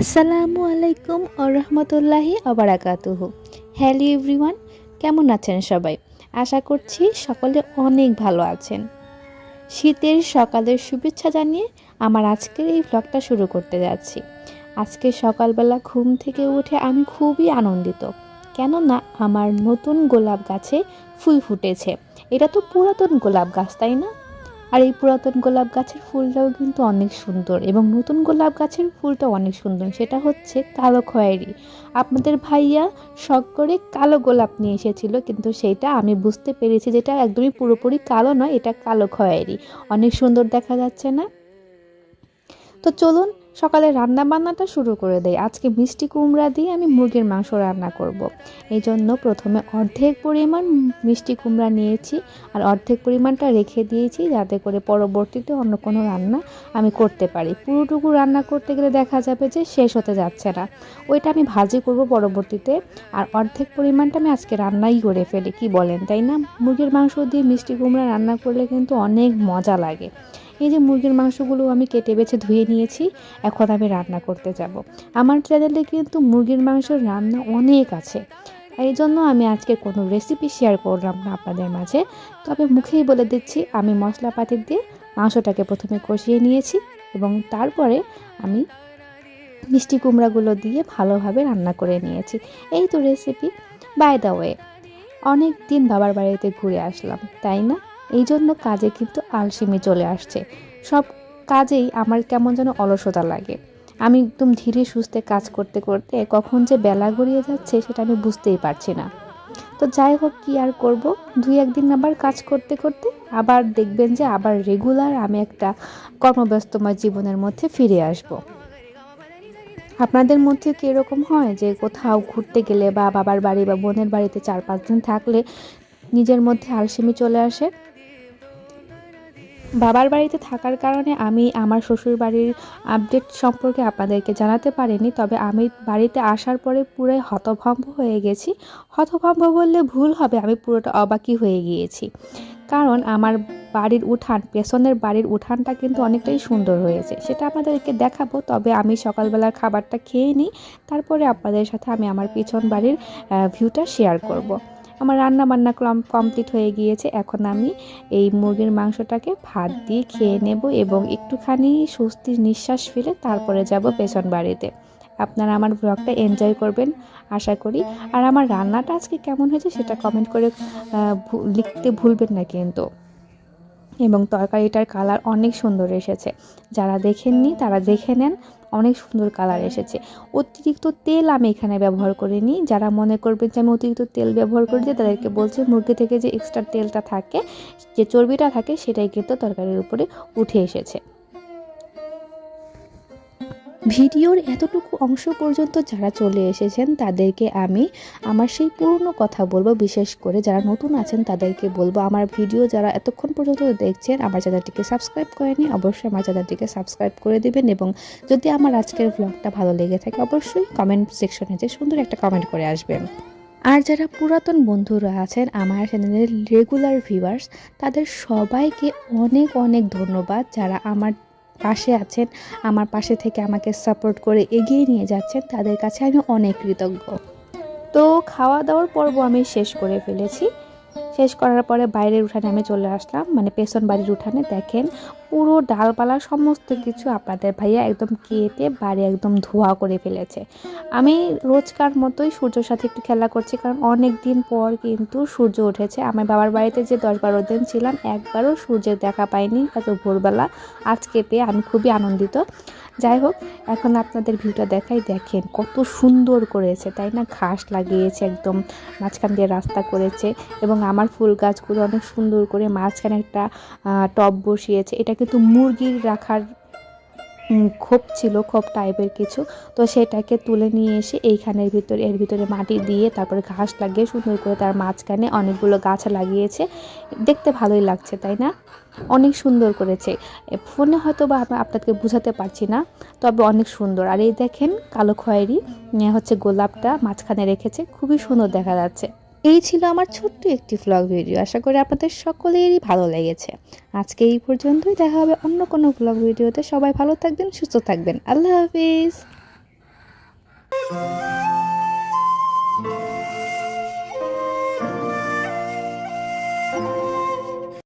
আসসালামু আলাইকুম আরহামতুল্লাহি আবারাকাতুহ hello everyone, কেমন আছেন সবাই? আশা করছি সকলে অনেক ভালো আছেন। শীতের সকালের শুভেচ্ছা জানিয়ে আমার আজকের এই ভ্লগটা শুরু করতে যাচ্ছি। আজকে সকালবেলা ঘুম থেকে উঠে আমি খুবই আনন্দিত। কেননা আমার নতুন গোলাপ গাছে ফুল ফুটেছে। এটা তো পুরাতন গোলাপ গাছ, তাই না? আর এই পুরাতন গোলাপ গাছের ফুলটাও কিন্তু অনেক সুন্দর এবং নতুন গোলাপ গাছের ফুলটা অনেক সুন্দর। সেটা হচ্ছে কালো খয়েরি। আপনাদের ভাইয়া শখ করে কালো গোলাপ নিয়ে এসেছিল, কিন্তু সেটা আমি বুঝতে পেরেছি যেটা একদমই পুরোপুরি কালো নয়, এটা কালো খয়েরি। অনেক সুন্দর দেখা যাচ্ছে না? তো চলুন সকালে রান্না বান্নাটা শুরু করে দেয় আজকে মিষ্টি কুমড়া দিয়ে আমি মুরগির মাংস রান্না করব। এই জন্য প্রথমে অর্ধেক পরিমাণ মিষ্টি কুমড়া নিয়েছি আর অর্ধেক পরিমাণটা রেখে দিয়েছি যাতে করে পরবর্তীতে অন্য কোনো রান্না আমি করতে পারি। পুরোটুকু রান্না করতে গেলে দেখা যাবে যে শেষ হতে যাচ্ছে না। ওইটা আমি ভাজি করব পরবর্তীতে আর অর্ধেক পরিমাণটা আমি আজকে রান্নাই করে ফেলি, কি বলেন? তাই না? মুরগির মাংস দিয়ে মিষ্টি কুমড়া রান্না করলে কিন্তু অনেক মজা লাগে। এই যে মুরগির মাংসগুলো আমি কেটে বেছে ধুয়ে নিয়েছি, এখন আমি রান্না করতে যাব। আমার চ্যানেলে কিন্তু মুরগির মাংসের রান্না অনেক আছে। এই জন্য আমি আজকে কোনো রেসিপি শেয়ার করলাম না আপনাদের মাঝে। তবে মুখেই বলে দিচ্ছি, আমি মশলাপাতি দিয়ে মাংসটাকে প্রথমে কষিয়ে নিয়েছি এবং তারপরে আমি মিষ্টি কুমড়াগুলো দিয়ে ভালোভাবে রান্না করে নিয়েছি। এই তো রেসিপি বাই দ্য ওয়ে অনেক দিন বাবার বাড়িতে ঘুরে আসলাম, তাই না? এই জন্য কাজে কিন্তু আলসেমি চলে আসছে। সব কাজেই আমার কেমন যেন অলসতা লাগে। আমি একদম ধীরে সুস্থে কাজ করতে করতে কখন যে বেলা গড়িয়ে যাচ্ছে সেটা আমি বুঝতেই পারছি না। তো যাই হোক, কি আর করব? দুই একদিন আবার কাজ করতে করতে আবার দেখবেন যে আবার রেগুলার আমি একটা কর্মব্যস্তময় জীবনের মধ্যে ফিরে আসব। আপনাদের মধ্যে কি এরকম হয় যে কোথাও ঘুরতে গেলে বা বাবার বাড়ি বা বোনের বাড়িতে চার পাঁচ দিন থাকলে নিজের মধ্যে আলসেমি চলে আসে? বাবার বাড়িতে থাকার কারণে আমি আমার শ্বশুর বাড়ির আপডেট সম্পর্কে আপনাদেরকে জানাতে পারিনি, তবে আমি বাড়িতে আসার পরে পুরো হতভম্ব হয়ে গেছি। হতভম্ব বললে ভুল হবে, আমি পুরোটা অবাকি হয়ে গিয়েছি। কারণ আমার বাড়ির উঠান, পেছনের বাড়ির উঠানটা কিন্তু অনেকটাই সুন্দর হয়েছে। সেটা আপনাদেরকে দেখাবো, তবে আমি সকালবেলার খাবারটা খেয়ে নিই, তারপরে আপনাদের সাথে আমি আমার পিছন বাড়ির ভিউটা শেয়ার করব। আমার রান্না বান্না কমপ্লিট হয়ে গিয়েছে। এখন আমি এই মুরগির মাংসটাকে ভাত দিয়ে খেয়ে নেব এবং একটুখানি স্বস্তির নিঃশ্বাস ফেলে তারপরে যাব পেছন বাড়িতে। আপনারা আমার ব্লগটা এনজয় করবেন, আশা করি। আর আমার রান্নাটা আজকে কেমন হয়েছে সেটা কমেন্ট করে লিখতে ভুলবেন না কিন্তু। এবং তরকারিটার কালার অনেক সুন্দর এসেছে। যারা দেখেননি, তারা দেখে নেন, অনেক সুন্দর কালার এসেছে। অতিরিক্ত তেল আমি এখানে ব্যবহার করিনি। যারা মনে করবেন যে আমি অতিরিক্ত তেল ব্যবহার করি তাদেরকে বলছে মুরগি থেকে যে এক্সট্রা তেলটা থাকে, যে চর্বিটা থাকে, সেটাই কিন্তু তরকারির উপরে উঠে এসেছে। ভিডিওর এতটুকু অংশ পর্যন্ত যারা চলে এসেছেন, তাদেরকে আমি আমার সেই পুরনো কথা বলব। বিশেষ করে যারা নতুন আছেন, তাদেরকে বলব আমার ভিডিও যারা এতক্ষণ পর্যন্ত দেখছেন, আমার চ্যানেলটিকে সাবস্ক্রাইব করেনি, অবশ্যই আমার চ্যানেলটিকে সাবস্ক্রাইব করে দেবেন এবং যদি আমার আজকের ব্লগটা ভালো লেগে থাকে, অবশ্যই কমেন্ট সেকশনে যে সুন্দর একটা কমেন্ট করে আসবেন। আর যারা পুরাতন বন্ধুরা আছেন, আমার চ্যানেলের রেগুলার ভিউয়ার্স তাদের সবাইকে অনেক অনেক ধন্যবাদ। যারা আমার পাশে আছেন, আমার পাশে থেকে আমাকে সাপোর্ট করে এগিয়ে নিয়ে যাচ্ছেন, তাদের কাছে আমি অনেক কৃতজ্ঞ। তো খাওয়া দাওয়ার পর্ব আমি শেষ করে ফেলেছি। শেষ করার পরে বাইরের উঠানে আমি চলে আসলাম। মানে পেছন বাড়ির উঠানে, দেখেন পুরো ডালপালা, সমস্ত কিছু আপনাদের ভাইয়া একদম কেটে, বাড়ি একদম ধোয়া করে ফেলেছে। আমি রোজকার মতোই সূর্যের সাথে একটু খেলা করছি, কারণ অনেক দিন পর কিন্তু সূর্য উঠেছে। আমার বাবার বাড়িতে যে দশ বারো দিন ছিলাম, একবারও সূর্যের দেখা পাইনি। এত ভোরবেলা আজকে পেয়ে আমি খুবই আনন্দিত। যাই হোক, এখন আপনাদের ভিউটা দেখাই, দেখেন কত সুন্দর করেছে, তাই না? ঘাস লাগিয়েছে একদম, মাঝখান দিয়ে রাস্তা করেছে এবং আমার ফুল গাছগুলো অনেক সুন্দর করে মাঝখানে একটা টব বসিয়েছে। এটা কিন্তু মুরগির রাখার খোপ ছিল, খোপ টাইপের কিছু। তো সেটাকে তুলে নিয়ে এসে এইখানের ভিতরে, এর ভিতরে মাটি দিয়ে তারপরে ঘাস লাগিয়ে সুন্দর করে তার মাঝখানে অনেকগুলো গাছ লাগিয়েছে। দেখতে ভালোই লাগছে, তাই না? অনেক সুন্দর করেছে। ফোনে হয়তো বা আপনাদেরকে বুঝাতে পারছি না, তবে অনেক সুন্দর। আর এই দেখেন, কালো খয়েরি হচ্ছে গোলাপটা মাঝখানে রেখেছে। খুবই সুন্দর দেখা যাচ্ছে। এই ছিল আমার ছোট্ট একটি ব্লগ ভিডিও আশা করি আপনাদের সকলেরই ভালো লেগেছে। আজকে এই পর্যন্তই। দেখা হবে অন্য কোনো ভ্লগ ভিডিওতে সবাই ভালো থাকবেন, সুস্থ থাকবেন। আল্লাহ হাফিজ।